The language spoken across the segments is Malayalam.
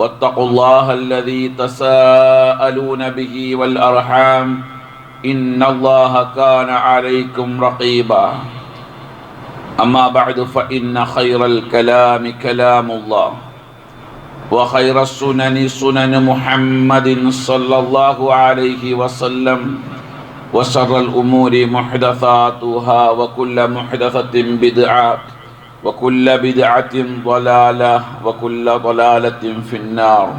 واتقوا الله الذي تساءلون به والأرحام إن الله كان عليكم رقيبا. أما بعد فإن خير الكلام كلام الله وخير السنن سنن محمد صلى الله عليه وسلم وشر الأمور محدثاتها وكل محدثة بدعة وكل بدعة ضلالة وكل ضلالة في النار.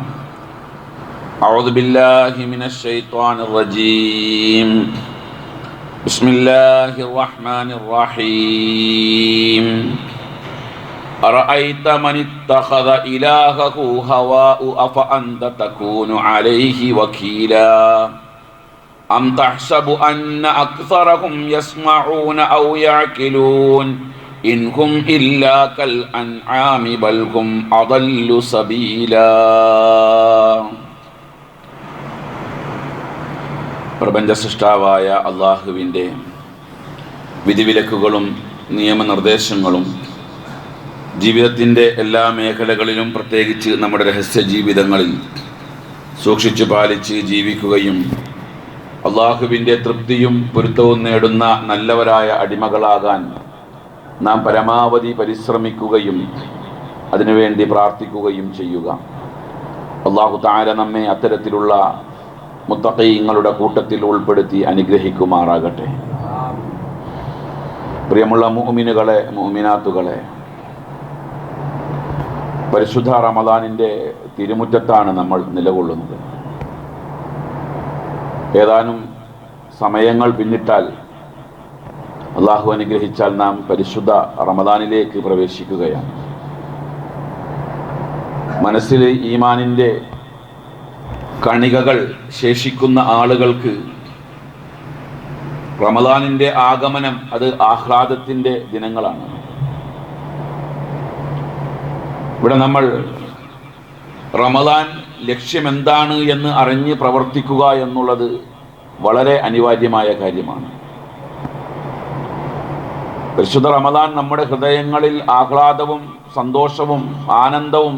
أعوذ بالله من الشيطان الرجيم. بسم الله الرحمن الرحيم. أرأيت من اتخذ إلهه هواء أفأنت تكون عليه وكيلاً؟ أم تحسب أن أكثرهم يسمعون أو يعقلون؟ ഇൻഹും ഇല്ലാ കൽ അൻആമി ബൽകും അദല്ലു സബീല. പ്രപഞ്ച സൃഷ്ടാവായ അള്ളാഹുവിന്റെ വിധിവിലക്കുകളും നിയമനിർദ്ദേശങ്ങളും ജീവിതത്തിന്റെ എല്ലാ മേഖലകളിലും പ്രത്യേകിച്ച് നമ്മുടെ രഹസ്യ ജീവിതങ്ങളിൽ സൂക്ഷിച്ചു പാലിച്ച് ജീവിക്കുകയും അള്ളാഹുവിന്റെ തൃപ്തിയും പൊരുത്തവും നേടുന്ന നല്ലവരായ അടിമകളാകാൻ നാം പരമാവധി പരിശ്രമിക്കുകയും അതിനുവേണ്ടി പ്രാർത്ഥിക്കുകയും ചെയ്യുക. അള്ളാഹു താര നമ്മെ അത്തരത്തിലുള്ള മുത്തക്കൈങ്ങളുടെ കൂട്ടത്തിൽ ഉൾപ്പെടുത്തി അനുഗ്രഹിക്കുമാറാകട്ടെ. പ്രിയമുള്ള മുഹമിനുകളെ മുഹമിനാത്തുകളെ പരിശുദ്ധ റമദാനിന്റെ തിരുമുറ്റത്താണ് നമ്മൾ നിലകൊള്ളുന്നത്. ഏതാനും സമയങ്ങൾ പിന്നിട്ടാൽ അള്ളാഹു അനുഗ്രഹിച്ചാൽ നാം പരിശുദ്ധ റമദാനിലേക്ക് പ്രവേശിക്കുകയാണ്. മനസ്സിൽ ഈമാനിന്റെ കണികകൾ ശേഷിക്കുന്ന ആളുകൾക്ക് റമദാനിന്റെ ആഗമനം അത് ആഹ്ലാദത്തിന്റെ ദിനങ്ങളാണ്. ഇവിടെ നമ്മൾ റമദാൻ ലക്ഷ്യമെന്താണ് എന്ന് അറിഞ്ഞ് പ്രവർത്തിക്കുക എന്നുള്ളത് വളരെ അനിവാര്യമായ കാര്യമാണ്. പരിശുദ്ധ റമദാൻ നമ്മുടെ ഹൃദയങ്ങളിൽ ആഹ്ലാദവും സന്തോഷവും ആനന്ദവും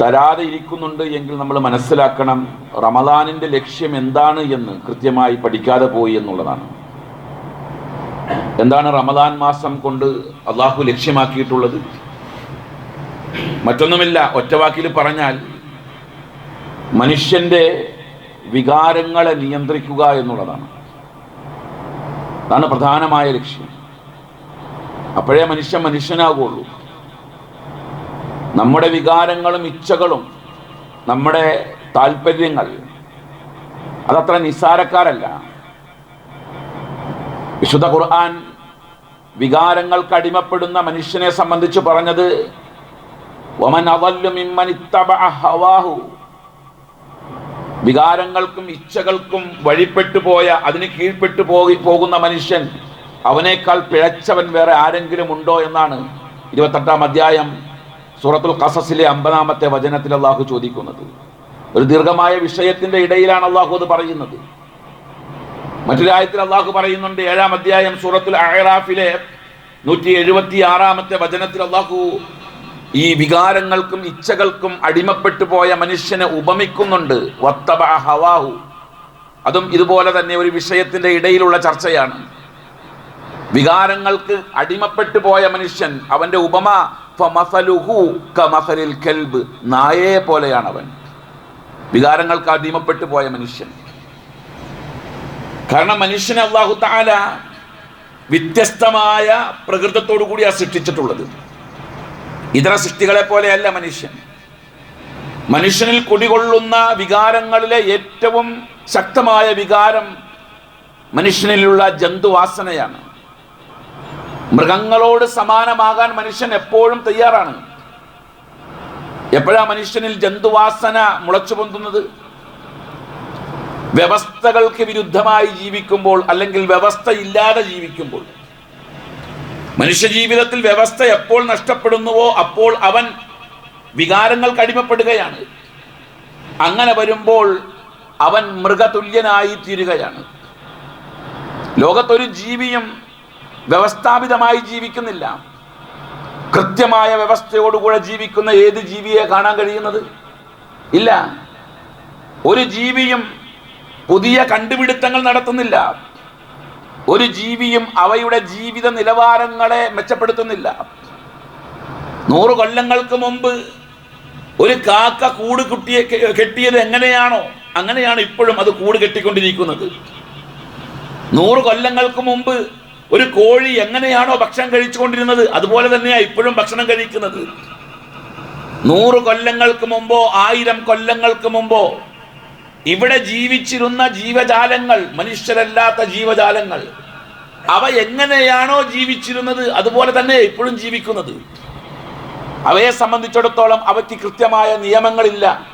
തരാതെ ഇരിക്കുന്നുണ്ട് എങ്കിൽ നമ്മൾ മനസ്സിലാക്കണം റമദാനിന്റെ ലക്ഷ്യം എന്താണ് എന്ന് കൃത്യമായി പഠിക്കാതെ പോയി എന്നുള്ളതാണ്. എന്താണ് റമദാൻ മാസം കൊണ്ട് അള്ളാഹു ലക്ഷ്യമാക്കിയിട്ടുള്ളത്? മറ്റൊന്നുമില്ല ഒറ്റവാക്കിൽ പറഞ്ഞാൽ മനുഷ്യന്റെ വികാരങ്ങളെ നിയന്ത്രിക്കുക എന്നുള്ളതാണ്. അതാണ് പ്രധാനമായ ലക്ഷ്യം. അപ്പോഴേ മനുഷ്യൻ മനുഷ്യനാകുള്ളൂ. നമ്മുടെ വികാരങ്ങളും ഇച്ഛകളും നമ്മുടെ താല്പര്യങ്ങൾ അതത്ര നിസ്സാരക്കാരല്ല. വിശുദ്ധ ഖുർആൻ വികാരങ്ങൾക്ക് അടിമപ്പെടുന്ന മനുഷ്യനെ സംബന്ധിച്ച് പറഞ്ഞത് വമൻ അവല്ലു മിമ്മൻ ഇത്തബ ഹവാഹു. വികാരങ്ങൾക്കും ഇച്ഛകൾക്കും വഴിപ്പെട്ടു പോയ അതിന് കീഴ്പ്പെട്ടു പോയി പോകുന്ന മനുഷ്യൻ അവനേക്കാൾ പിഴച്ചവൻ വേറെ ആരെങ്കിലും ഉണ്ടോ എന്നാണ് ഇരുപത്തെട്ടാം അധ്യായം സൂറത്തുൽ കസസിലെ അമ്പതാമത്തെ വചനത്തിൽ അള്ളാഹു ചോദിക്കുന്നത്. ഒരു ദീർഘമായ വിഷയത്തിന്റെ ഇടയിലാണ് അള്ളാഹു അത് പറയുന്നത്. മറ്റൊരു ആയത്തിൽ അള്ളാഹു പറയുന്നുണ്ട് ഏഴാം അധ്യായം സൂറത്തുൽ അഹറാഫിലെ നൂറ്റി എഴുപത്തി ആറാമത്തെ വചനത്തിൽ അള്ളാഹു ഈ വികാരങ്ങൾക്കും ഇച്ഛകൾക്കും അടിമപ്പെട്ടു പോയ മനുഷ്യനെ ഉപമിക്കുന്നുണ്ട്. വത്തബ ഹവാഹു. അതും ഇതുപോലെ തന്നെ ഒരു വിഷയത്തിന്റെ ഇടയിലുള്ള ചർച്ചയാണ്. വികാരങ്ങൾക്ക് അടിമപ്പെട്ടു പോയ മനുഷ്യൻ അവന്റെ ഉപമ കമസലിൽ കൽബ് നായയെ പോലെയാണ് അവൻ വികാരങ്ങൾക്ക് അടിമപ്പെട്ടു പോയ മനുഷ്യൻ. കാരണം മനുഷ്യനെ അള്ളാഹു താല വ്യത്യസ്തമായ പ്രകൃതത്തോടു കൂടിയാണ് സൃഷ്ടിച്ചിട്ടുള്ളത്. ഇതര സൃഷ്ടികളെ പോലെയല്ല മനുഷ്യൻ. മനുഷ്യനിൽ കുടികൊള്ളുന്ന വികാരങ്ങളിലെ ഏറ്റവും ശക്തമായ വികാരം മനുഷ്യനിലുള്ള ജന്തുവാസനയാണ്. മൃഗങ്ങളോട് സമാനമാകാൻ മനുഷ്യൻ എപ്പോഴും തയ്യാറാണ്. എപ്പോഴാ മനുഷ്യനിൽ ജന്തുവാസന മുളച്ചു പൊന്തുന്നത്? വ്യവസ്ഥകൾക്ക് വിരുദ്ധമായി ജീവിക്കുമ്പോൾ അല്ലെങ്കിൽ വ്യവസ്ഥയില്ലാതെ ജീവിക്കുമ്പോൾ. മനുഷ്യ ജീവിതത്തിൽ വ്യവസ്ഥ എപ്പോൾ നഷ്ടപ്പെടുന്നുവോ അപ്പോൾ അവൻ വികാരങ്ങൾക്ക് അടിമപ്പെടുകയാണ്. അങ്ങനെ വരുമ്പോൾ അവൻ മൃഗതുല്യനായി തീരുകയാണ് ലോകത്തൊരു ജീവിയും വ്യവസ്ഥാപിതമായി ജീവിക്കുന്നില്ല. കൃത്യമായ വ്യവസ്ഥയോടുകൂടെ ജീവിക്കുന്ന ഏത് ജീവിയെ കാണാൻ കഴിയുന്നത്? ഇല്ല. ഒരു ജീവിയും പുതിയ കണ്ടുപിടുത്തങ്ങൾ നടത്തുന്നില്ല. ഒരു ജീവിയും അവയുടെ ജീവിത നിലവാരങ്ങളെ മെച്ചപ്പെടുത്തുന്നില്ല. നൂറ് കൊല്ലങ്ങൾക്ക് മുമ്പ് ഒരു കാക്ക കൂട് കുട്ടിയെ കെട്ടിയത് എങ്ങനെയാണോ അങ്ങനെയാണ് ഇപ്പോഴും അത് കൂട് കെട്ടിക്കൊണ്ടിരിക്കുന്നത്. നൂറ് കൊല്ലങ്ങൾക്ക് മുമ്പ് ഒരു കോഴി എങ്ങനെയാണോ ഭക്ഷണം കഴിച്ചുകൊണ്ടിരുന്നത് അതുപോലെ തന്നെയാണ് ഇപ്പോഴും ഭക്ഷണം കഴിക്കുന്നത്. നൂറ് കൊല്ലങ്ങൾക്ക് മുമ്പോ ആയിരം കൊല്ലങ്ങൾക്ക് മുമ്പോ ഇവിടെ ജീവിച്ചിരുന്ന ജീവജാലങ്ങൾ മനുഷ്യരല്ലാത്ത ജീവജാലങ്ങൾ അവ എങ്ങനെയാണോ ജീവിച്ചിരുന്നത് അതുപോലെ തന്നെ ഇപ്പോഴും ജീവിക്കുന്നത്. അവയെ സംബന്ധിച്ചിടത്തോളം അവയ്ക്ക് കൃത്യമായ നിയമങ്ങളില്ല.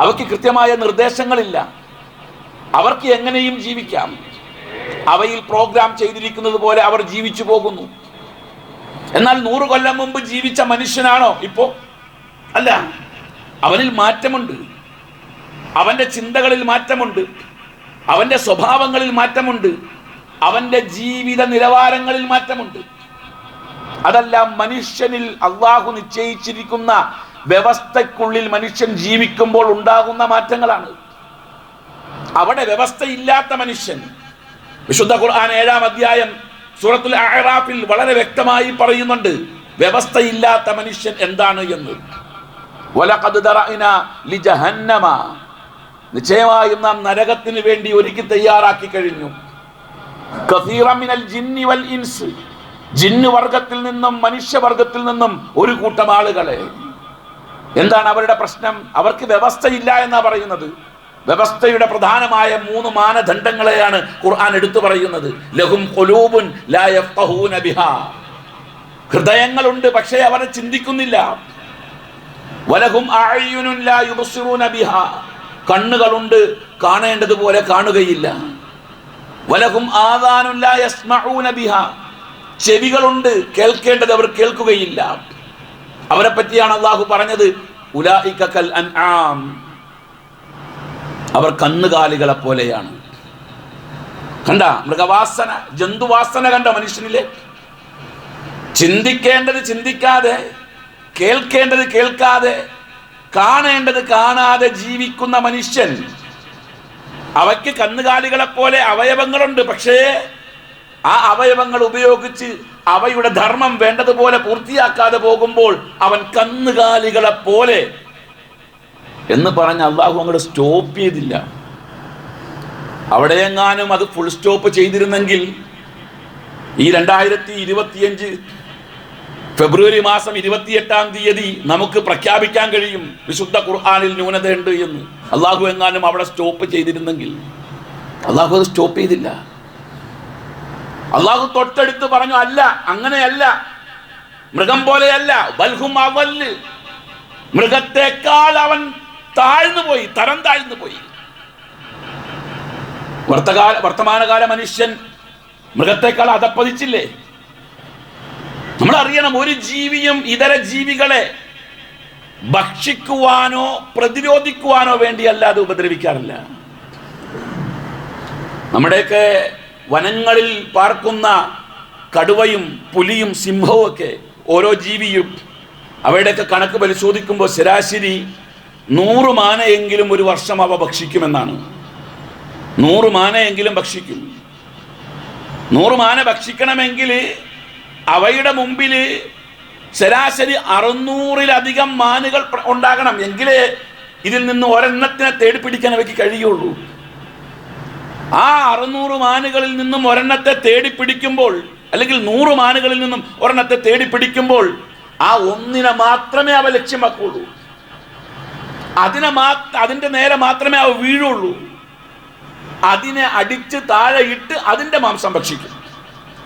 അവയ്ക്ക് കൃത്യമായ നിർദ്ദേശങ്ങളില്ല. അവർക്ക് എങ്ങനെയും ജീവിക്കാം. അവയിൽ പ്രോഗ്രാം ചെയ്തിരിക്കുന്നത് പോലെ അവർ ജീവിച്ചു പോകുന്നു. എന്നാൽ നൂറ് കൊല്ലം മുമ്പ് ജീവിച്ച മനുഷ്യനാണോ ഇപ്പോ? അല്ല. അവനിൽ മാറ്റമുണ്ട്. അവന്റെ ചിന്തകളിൽ മാറ്റമുണ്ട്. അവന്റെ സ്വഭാവങ്ങളിൽ മാറ്റമുണ്ട്. അവന്റെ ജീവിത നിലവാരങ്ങളിൽ മാറ്റമുണ്ട്. അതെല്ലാം മനുഷ്യനിൽ അള്ളാഹു നിശ്ചയിച്ചിരിക്കുന്ന വ്യവസ്ഥയ്ക്കുള്ളിൽ മനുഷ്യൻ ജീവിക്കുമ്പോൾ ഉണ്ടാകുന്ന മാറ്റങ്ങളാണ്. അവിടെ വ്യവസ്ഥയില്ലാത്ത മനുഷ്യൻ. വിശുദ്ധ ഖുർആൻ ഏഴാം അധ്യായം സൂറത്തുൽ അഹ്റാഫിൽ വളരെ വ്യക്തമായി പറയുന്നുണ്ട് വ്യവസ്ഥയില്ലാത്ത മനുഷ്യൻ എന്താണ് എന്ന്. നിശ്ചയമായും നാം നരകത്തിന് വേണ്ടി ഒരുക്കി തയ്യാറാക്കി കഴിഞ്ഞു. കസീറ മിനൽ ജിന്നി വൽ ഇൻസ്. ജിന്ന് വർഗത്തിൽ നിന്നും മനുഷ്യവർഗത്തിൽ നിന്നും ഒരു കൂട്ടം ആളുകളെ. എന്താണ് അവരുടെ പ്രശ്നം? അവർക്ക് വ്യവസ്ഥയില്ല എന്നാ പറയുന്നത്. വ്യവസ്ഥയുടെ പ്രധാനമായ മൂന്ന് മാനദണ്ഡങ്ങളെയാണ് ഖുർആൻ എടുത്തു പറയുന്നത്. ലഹും ഹൃദയങ്ങളുണ്ട് പക്ഷേ അവരെ ചിന്തിക്കുന്നില്ല. വലഹും കണ്ണുകളുണ്ട് കാണേണ്ടതുപോലെ കാണുകയില്ല. വലകും ആദാനുല്ല ചെവികളുണ്ട് കേൾക്കേണ്ടത് അവർ കേൾക്കുകയില്ല. അവരെ പറ്റിയാണ് അള്ളാഹു പറഞ്ഞത് അൻആം. അവർ കന്നുകാലികളെ പോലെയാണ്. കണ്ട? മൃഗവാസന ജന്തുവാസന കണ്ട മനുഷ്യനിലെ? ചിന്തിക്കേണ്ടത് ചിന്തിക്കാതെ കേൾക്കേണ്ടത് കേൾക്കാതെ കാണേണ്ടത് കാണാതെ ജീവിക്കുന്ന മനുഷ്യൻ. അവയ്ക്ക് കന്നുകാലികളെ പോലെ അവയവങ്ങളുണ്ട്. പക്ഷേ ആ അവയവങ്ങൾ ഉപയോഗിച്ച് അവയുടെ ധർമ്മം വേണ്ടതുപോലെ പൂർത്തിയാക്കാതെ പോകുമ്പോൾ അവൻ കന്നുകാലികളെ പോലെ എന്ന് പറഞ്ഞ് അള്ളാഹു അങ്ങോട്ട് സ്റ്റോപ്പ് ചെയ്തില്ല. അവിടെയെങ്ങാനും അത് ഫുൾ സ്റ്റോപ്പ് ചെയ്തിരുന്നെങ്കിൽ ഈ രണ്ടായിരത്തി ഇരുപത്തിയഞ്ച് ഫെബ്രുവരി മാസം ഇരുപത്തിയെട്ടാം തീയതി നമുക്ക് പ്രഖ്യാപിക്കാൻ കഴിയും. വിശുദ്ധ ഖുർആാനിൽ ന്യൂനതയുണ്ട് എന്ന്. അള്ളാഹു എങ്ങാനും അവിടെ സ്റ്റോപ്പ് ചെയ്തിരുന്നെങ്കിൽ. അള്ളാഹു അത് സ്റ്റോപ്പ് ചെയ്തില്ല. അള്ളാഹു തൊട്ടടുത്ത് പറഞ്ഞു അല്ല അങ്ങനെയല്ല. മൃഗം പോലെയല്ല. ബൽഹും അവൽ. മൃഗത്തെക്കാൾ അവൻ താഴ്ന്നു പോയി തരം താഴ്ന്നു പോയി. വർത്തകാല വർത്തമാനകാല മനുഷ്യൻ മൃഗത്തെക്കാൾ അതപ്പതിച്ചില്ലേ? നമ്മൾ അറിയണം ഒരു ജീവിയും ഇതര ജീവികളെ ഭക്ഷിക്കുവാനോ പ്രതിരോധിക്കുവാനോ വേണ്ടിയല്ല അത് ഉപദ്രവിക്കാറില്ല. നമ്മുടെയൊക്കെ വനങ്ങളിൽ പാർക്കുന്ന കടുവയും പുലിയും സിംഹവും ഒക്കെ ഓരോ ജീവിയും അവയുടെയൊക്കെ കണക്ക് പരിശോധിക്കുമ്പോൾ ശരാശരി നൂറ് മാനയെങ്കിലും ഒരു വർഷം അവ ഭക്ഷിക്കുമെന്നാണ്. നൂറ് മാനയെങ്കിലും ഭക്ഷിക്കും. നൂറ് മാന ഭക്ഷിക്കണമെങ്കിൽ അവയുടെ മുമ്പിൽ ശരാശരി അറുന്നൂറിലധികം മാനുകൾ ഉണ്ടാകണം. എങ്കിലേ ഇതിൽ നിന്ന് ഒരെണ്ണത്തിനെ തേടി പിടിക്കാൻ അവയ്ക്ക് കഴിയുള്ളൂ. ആ അറുന്നൂറ് മാനുകളിൽ നിന്നും ഒരെണ്ണത്തെ തേടി പിടിക്കുമ്പോൾ അല്ലെങ്കിൽ നൂറ് മാനുകളിൽ നിന്നും ഒരെണ്ണത്തെ തേടി പിടിക്കുമ്പോൾ ആ ഒന്നിനെ മാത്രമേ അവ ലക്ഷ്യമാക്കുള്ളൂ. അതിനെ മാ അതിന്റെ നേരെ മാത്രമേ അവ വീഴുള്ളൂ. അതിനെ അടിച്ച് താഴെ ഇട്ട് അതിന്റെ മാംസം ഭക്ഷിക്കും.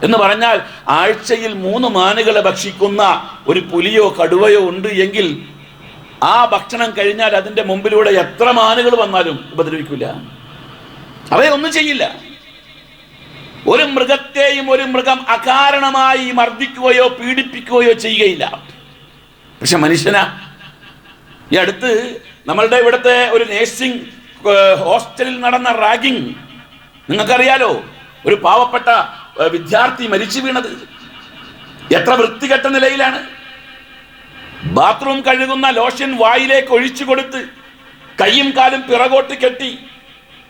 എന്ന് പറഞ്ഞാൽ ആഴ്ചയിൽ മൂന്ന് മാനുകളെ ഭക്ഷിക്കുന്ന ഒരു പുലിയോ കടുവയോ ഉണ്ട് എങ്കിൽ ആ ഭക്ഷണം കഴിഞ്ഞാൽ അതിന്റെ മുമ്പിലൂടെ എത്ര മാനുകൾ വന്നാലും ഉപദ്രവിക്കില്ല അവയെ ഒന്നും ചെയ്യില്ല. ഒരു മൃഗത്തെയും ഒരു മൃഗം അകാരണമായി മർദ്ദിക്കുകയോ പീഡിപ്പിക്കുകയോ ചെയ്യുകയില്ല. പക്ഷെ മനുഷ്യനാ. ഈ അടുത്ത് നമ്മളുടെ ഇവിടുത്തെ ഒരു നേഴ്സിംഗ് ഹോസ്റ്റലിൽ നടന്ന റാഗിങ് നിങ്ങൾക്കറിയാലോ? ഒരു പാവപ്പെട്ട വിദ്യാർത്ഥി മരിച്ചു വീണത്. എത്ര വൃത്തികെട്ട നിലയിലാണ്. ബാത്റൂം കഴുകുന്ന ലോഷൻ വായിലേക്ക് ഒഴിച്ചു കൊടുത്ത് കൈയും കാലും പിറകോട്ട് കെട്ടി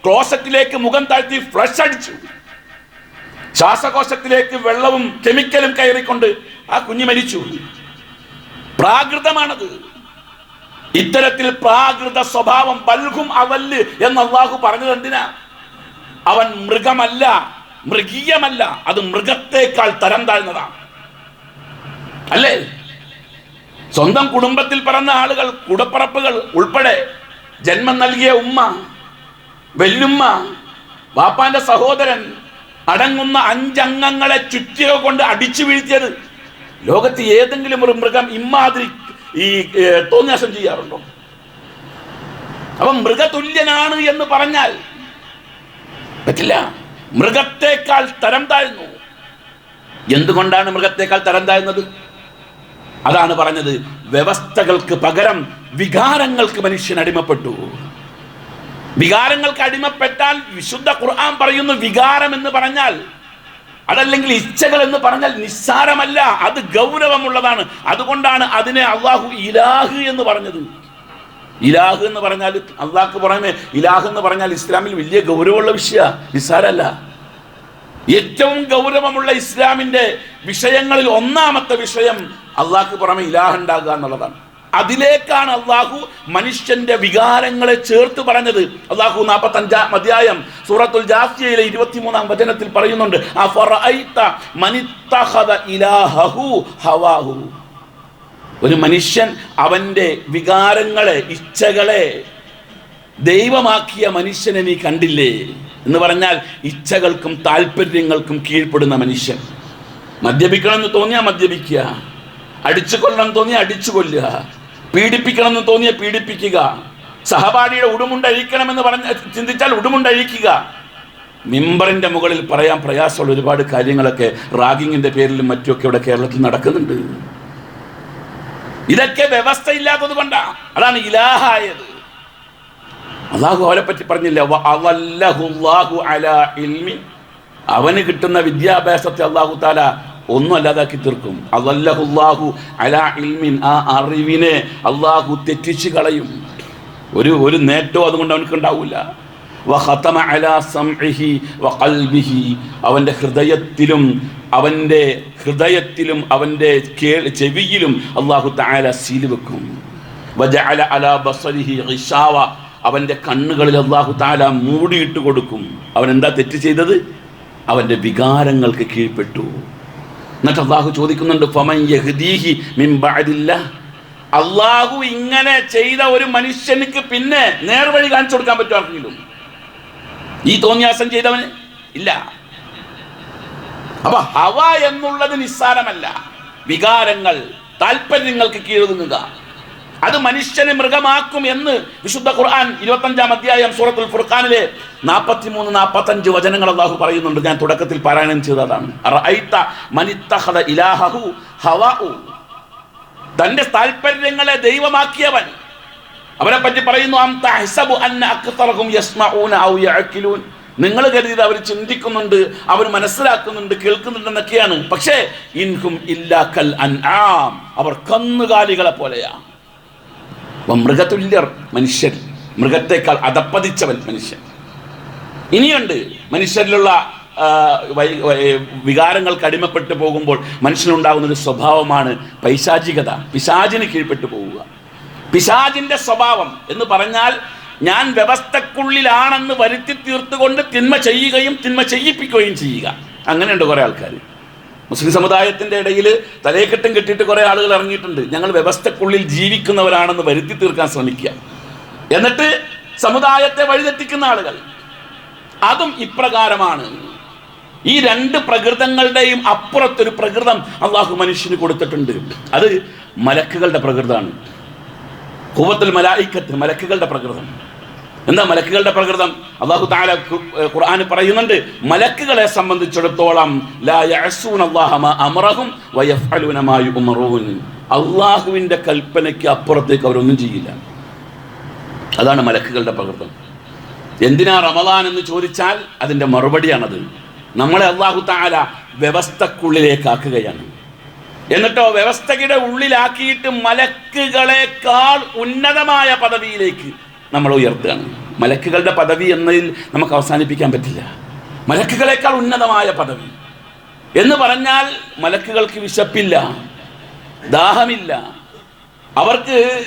ക്ലോസറ്റിലേക്ക് മുഖം താഴ്ത്തി ഫ്ലഷ് അടിച്ചു. ശ്വാസകോശത്തിലേക്ക് വെള്ളവും കെമിക്കലും കയറിക്കൊണ്ട് ആ കുഞ്ഞ് മരിച്ചു. പ്രാകൃതമാണത്. ഇത്തരത്തിൽ പ്രാകൃത സ്വഭാവം ബൽഹും അവല്ല് എന്ന് അള്ളാഹു പറഞ്ഞത് എന്തിനാ അവൻ മൃഗമല്ല. മൃഗീയമല്ല അത് മൃഗത്തേക്കാൾ തരം താഴ്ന്നതാണ് അല്ലേ? സ്വന്തം കുടുംബത്തിൽ പിറന്ന ആളുകൾ കുടപ്പറപ്പുകൾ ഉൾപ്പെടെ ജന്മം നൽകിയ ഉമ്മ വെല്ലുമ്മ വാപ്പാന്റെ സഹോദരൻ അടങ്ങുന്ന അഞ്ചംഗങ്ങളെ ചുറ്റിക കൊണ്ട് അടിച്ചു വീഴ്ത്തിയത് ലോകത്ത് ഏതെങ്കിലും ഒരു മൃഗം ഇമ്മാതിരി ഈ തോന്നിയാസം ചെയ്യാറുണ്ടോ? അപ്പം മൃഗതുല്യനാണ് എന്ന് പറഞ്ഞാൽ പറ്റില്ല. മൃഗത്തേക്കാൾ തരം താഴ്ന്നു. എന്തുകൊണ്ടാണ് മൃഗത്തേക്കാൾ തരം താഴ്ന്നത്? അതാണ് പറഞ്ഞത് വ്യവസ്ഥകൾക്ക് പകരം വികാരങ്ങൾക്ക് മനുഷ്യൻ അടിമപ്പെട്ടു. വികാരങ്ങൾക്ക് അടിമപ്പെട്ടാൽ വിശുദ്ധ ഖുർആൻ പറയുന്നു വികാരം എന്ന് പറഞ്ഞാൽ അതല്ലെങ്കിൽ ഇച്ഛകൾ എന്ന് പറഞ്ഞാൽ നിസ്സാരമല്ല അത് ഗൗരവമുള്ളതാണ്. അതുകൊണ്ടാണ് അതിനെ അള്ളാഹു ഇലാഹ് എന്ന് പറഞ്ഞത്. ഇലാഹ് എന്ന് പറഞ്ഞാൽ അള്ളാഹ്ക്ക് പുറമെ ഇലാഹ് എന്ന് പറഞ്ഞാൽ ഇസ്ലാമിൽ വലിയ ഗൗരവമുള്ള വിഷയ നിസ്സാരല്ല. ഏറ്റവും ഗൗരവമുള്ള ഇസ്ലാമിന്റെ വിഷയങ്ങളിൽ ഒന്നാമത്തെ വിഷയം അള്ളാഹ്ക്ക് പുറമെ ഇലാഹ് ഉണ്ടാകുക എന്നുള്ളതാണ്. അതിലേക്കാണ് അള്ളാഹു മനുഷ്യന്റെ വികാരങ്ങളെ ചേർത്ത് പറഞ്ഞത്. അള്ളാഹു നാൽപ്പത്തി അഞ്ചാം അധ്യായം സൂറത്തുൽ ജാസിയയിലെ ഇരുപത്തിമൂന്നാം വചനത്തിൽ പറയുന്നുണ്ട് ഒരു മനുഷ്യൻ അവന്റെ വികാരങ്ങളെ ഇച്ഛകളെ ദൈവമാക്കിയ മനുഷ്യനെ നീ കണ്ടില്ലേ? എന്ന് പറഞ്ഞാൽ ഇച്ഛകൾക്കും താല്പര്യങ്ങൾക്കും കീഴ്പ്പെടുന്ന മനുഷ്യൻ. മദ്യപിക്കണം എന്ന് തോന്നിയാൽ മദ്യപിക്കുക. അടിച്ചു കൊല്ലണം തോന്നിയാൽ അടിച്ചു കൊല്ലുക പീഡിപ്പിക്കണം എന്ന് തോന്നിയാൽ പീഡിപ്പിക്കുക. സഹപാഠിയുടെ ഉടുമുണ്ടഴിക്കണമെന്ന് പറഞ്ഞ ചിന്തിച്ചാൽ ഉടുമുണ്ടഴിക്കുക. മിമ്പറിന്റെ മുകളിൽ പറയാൻ പ്രയാസമുള്ള ഒരുപാട് കാര്യങ്ങളൊക്കെ റാഗിങ്ങിന്റെ പേരിലും മറ്റുമൊക്കെ ഇവിടെ കേരളത്തിൽ നടക്കുന്നുണ്ട്. ഇതൊക്കെ വ്യവസ്ഥയില്ലാത്തത് കൊണ്ടാ. അതാണ് ഇലാഹായത്. അള്ളാഹു അവനെ പറ്റി പറഞ്ഞില്ല അവന് കിട്ടുന്ന വിദ്യാഭ്യാസത്തെ അള്ളാഹു താല ഒന്നും അല്ലാതാക്കി തീർക്കും അള്ളാഹു അലാ ഇൽമിൻ ആ അറിവിനെ അള്ളാഹു തെറ്റിച്ച് കളയും. ഒരു ഒരു നേട്ടവും അതുകൊണ്ട് അവനക്ക് ഉണ്ടാവില്ല അവന്റെ ഹൃദയത്തിലും അവന്റെ ഹൃദയത്തിലും അവന്റെ കേ ചെവിയിലും അള്ളാഹു താല സീൽ വെക്കും. ബസരിഹി അവന്റെ കണ്ണുകളിൽ അള്ളാഹു താല മൂടിയിട്ട് കൊടുക്കും. അവൻ എന്താ തെറ്റ് ചെയ്തത്? അവന്റെ വികാരങ്ങൾക്ക് കീഴ്പ്പെട്ടു. എന്നിട്ട് അള്ളാഹു ചോദിക്കുന്നുണ്ട് ഫമൻ യഹ്ദീഹി മിൻ അള്ളാഹു ഇങ്ങനെ ചെയ്ത ഒരു മനുഷ്യനുക്ക് പിന്നെ നേർവഴി കാണിച്ചു കൊടുക്കാൻ പറ്റും ആർക്കെങ്കിലും? ഈ തോന്നിയാസം ചെയ്തവന്? ഇല്ല. അപ്പൊ. ഹവ എന്നുള്ളത് നിസ്സാരമല്ല. വികാരങ്ങൾ താല്പര്യങ്ങൾക്ക് കീഴൊതുങ്ങുക അത് മനുഷ്യനെ മൃഗമാക്കും എന്ന് വിശുദ്ധ ഖുർആൻ ഇരുപത്തഞ്ചാം അധ്യായം സൂറത്തുൽ ഫുർഖാനിലെ നാൽപ്പത്തി മൂന്ന് നാൽപ്പത്തഞ്ച് വചനങ്ങൾ അള്ളാഹു പറയുന്നുണ്ട്. ഞാൻ തുടക്കത്തിൽ പാരായണം ചെയ്തതാണ്. ഇലാഹഹു ഹവാഉ. തന്റെ താല്പര്യങ്ങളെ ദൈവമാക്കിയവൻ. അവരെ പറ്റി പറയുന്നു നിങ്ങൾ കരുതിയത് അവർ ചിന്തിക്കുന്നുണ്ട് അവർ മനസ്സിലാക്കുന്നുണ്ട് കേൾക്കുന്നുണ്ടെന്നൊക്കെയാണ്. പക്ഷേ ഇൻഹും ഇല്ലാ കൽ അൻആം. അവർ കന്നുകാലികളെ പോലെയാണ്. മൃഗതുല്യർ മനുഷ്യൻ. മൃഗത്തെക്കാൾ അതപ്പതിച്ചവൻ മനുഷ്യൻ. ഇനിയുണ്ട് മനുഷ്യരിലുള്ള വികാരങ്ങൾ കടിമപ്പെട്ടു പോകുമ്പോൾ മനുഷ്യനുണ്ടാകുന്ന ഒരു സ്വഭാവമാണ് പൈശാചികത. പിശാചിന് കീഴ്പ്പെട്ടു പോവുക. പിശാചിന്റെ സ്വഭാവം എന്ന് പറഞ്ഞാൽ ഞാൻ വ്യവസ്ഥക്കുള്ളിലാണെന്ന് വരുത്തി തീർത്തുകൊണ്ട് തിന്മ ചെയ്യുകയും തിന്മ ചെയ്യിപ്പിക്കുകയും ചെയ്യുക. അങ്ങനെയുണ്ട് കുറേ ആൾക്കാർ. മുസ്ലിം സമുദായത്തിന്റെ ഇടയിൽ തലയെക്കെട്ടും കെട്ടിയിട്ട് കുറേ ആളുകൾ ഇറങ്ങിയിട്ടുണ്ട്. ഞങ്ങൾ വ്യവസ്ഥക്കുള്ളിൽ ജീവിക്കുന്നവരാണെന്ന് വരുത്തി തീർക്കാൻ ശ്രമിക്കുക. എന്നിട്ട് സമുദായത്തെ വഴിതെറ്റിക്കുന്ന ആളുകൾ. അതും ഇപ്രകാരമാണ്. ഈ രണ്ട് പ്രകൃതങ്ങളുടെയും അപ്പുറത്തൊരു പ്രകൃതം അള്ളാഹു മനുഷ്യന് കൊടുത്തിട്ടുണ്ട്. അത് മലക്കുകളുടെ പ്രകൃതമാണ്. കൂവത്തിൽ മലായിക്കത്ത് മലക്കുകളുടെ പ്രകൃതം. എന്താ മലക്കുകളുടെ പ്രകൃതം? അള്ളാഹു താല ഖുർആൻ പറയുന്നുണ്ട് മലക്കുകളെ സംബന്ധിച്ചിടത്തോളം അമറഹും അള്ളാഹുവിന്റെ കൽപ്പനയ്ക്ക് അപ്പുറത്തേക്ക് അവരൊന്നും ചെയ്യില്ല. അതാണ് മലക്കുകളുടെ പ്രകൃതം. എന്തിനാ റമദാൻ എന്ന് ചോദിച്ചാൽ അതിന്റെ മറുപടിയാണത്. നമ്മളെ അള്ളാഹു താല വ്യവസ്ഥക്കുള്ളിലേക്കാക്കുകയാണ്. എന്നിട്ടോ വ്യവസ്ഥയുടെ ഉള്ളിലാക്കിയിട്ട് മലക്കുകളെക്കാൾ ഉന്നതമായ പദവിയിലേക്ക് നമ്മൾ ഉയർത്തുകയാണ്. മലക്കുകളുടെ പദവി എന്നതിൽ നമുക്ക് അവസാനിപ്പിക്കാൻ പറ്റില്ല. മലക്കുകളേക്കാൾ ഉന്നതമായ പദവി. എന്ന് പറഞ്ഞാൽ മലക്കുകൾക്ക് വിശപ്പില്ല ദാഹമില്ല. അവർക്ക്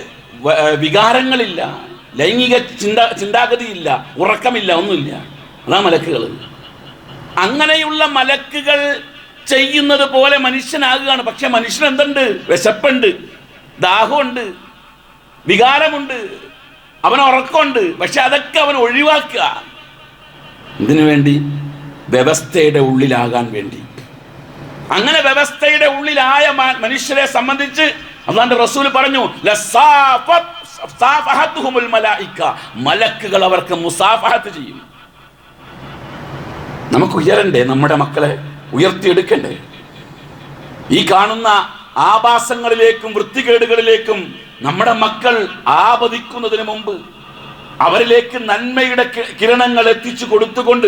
വികാരങ്ങളില്ല ലൈംഗിക ചിന്ത ചിന്താഗതിയില്ല ഉറക്കമില്ല ഒന്നുമില്ല. അതാ മലക്കുകൾ. അങ്ങനെയുള്ള മലക്കുകൾ ചെയ്യുന്നത് പോലെ മനുഷ്യനാകുകയാണ്. പക്ഷെ മനുഷ്യൻ എന്തുണ്ട് വിശപ്പുണ്ട് ദാഹമുണ്ട് വികാരമുണ്ട്. അവൻ ഉറക്കമുണ്ട്. പക്ഷെ അതൊക്കെ അവൻ ഒഴിവാക്കുക. ഇതിനു വേണ്ടി വ്യവസ്ഥയുടെ ഉള്ളിലാകാൻ വേണ്ടി. അങ്ങനെ വ്യവസ്ഥയുടെ ഉള്ളിലായ മനുഷ്യരെ സംബന്ധിച്ച് അള്ളാന്റെ റസൂൽ പറഞ്ഞു. മലക്കുകൾ അവർക്ക് മുസാഫഹത്ത് ചെയ്യും. നമുക്ക് ഉയരണ്ടേ? നമ്മുടെ മക്കളെ ഉയർത്തിയെടുക്കണ്ടേ? ഈ കാണുന്ന ആഭാസങ്ങളിലേക്കും വൃത്തികേടുകളിലേക്കും നമ്മുടെ മക്കൾ ആപതിക്കുന്നതിന് മുമ്പ് അവരിലേക്ക് നന്മയുടെ കിരണങ്ങൾ എത്തിച്ചു കൊടുത്തുകൊണ്ട്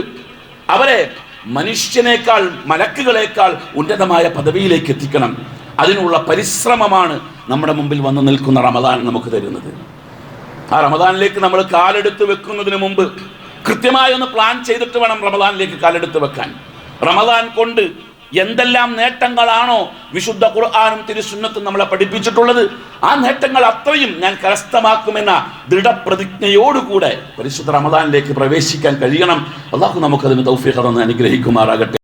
അവരെ മനുഷ്യനേക്കാൾ മലക്കുകളേക്കാൾ ഉന്നതമായ പദവിയിലേക്ക് എത്തിക്കണം. അതിനുള്ള പരിശ്രമമാണ് നമ്മുടെ മുമ്പിൽ വന്നു നിൽക്കുന്ന റമദാൻ നമുക്ക് തരുന്നത്. ആ റമദാനിലേക്ക് നമ്മൾ കാലെടുത്ത് വെക്കുന്നതിന് മുമ്പ് കൃത്യമായി ഒന്ന് പ്ലാൻ ചെയ്തിട്ട് വേണം റമദാനിലേക്ക് കാലെടുത്ത് വെക്കാൻ. റമദാൻ കൊണ്ട് എന്തെല്ലാം നേട്ടങ്ങളാണോ വിശുദ്ധ ഖുർആാനും തിരുസുന്നത്തും നമ്മളെ പഠിപ്പിച്ചിട്ടുള്ളത്? ആ നേട്ടങ്ങൾ അത്രയും ഞാൻ കരസ്ഥമാക്കുമെന്ന ദൃഢപ്രതിജ്ഞയോടുകൂടെ പരിശുദ്ധ റമദാനിലേക്ക് പ്രവേശിക്കാൻ കഴിയണം. അള്ളാഹു നമുക്കതിന് തൗഫീഖ് തന്ന് അനുഗ്രഹിക്കുമാറാകട്ടെ.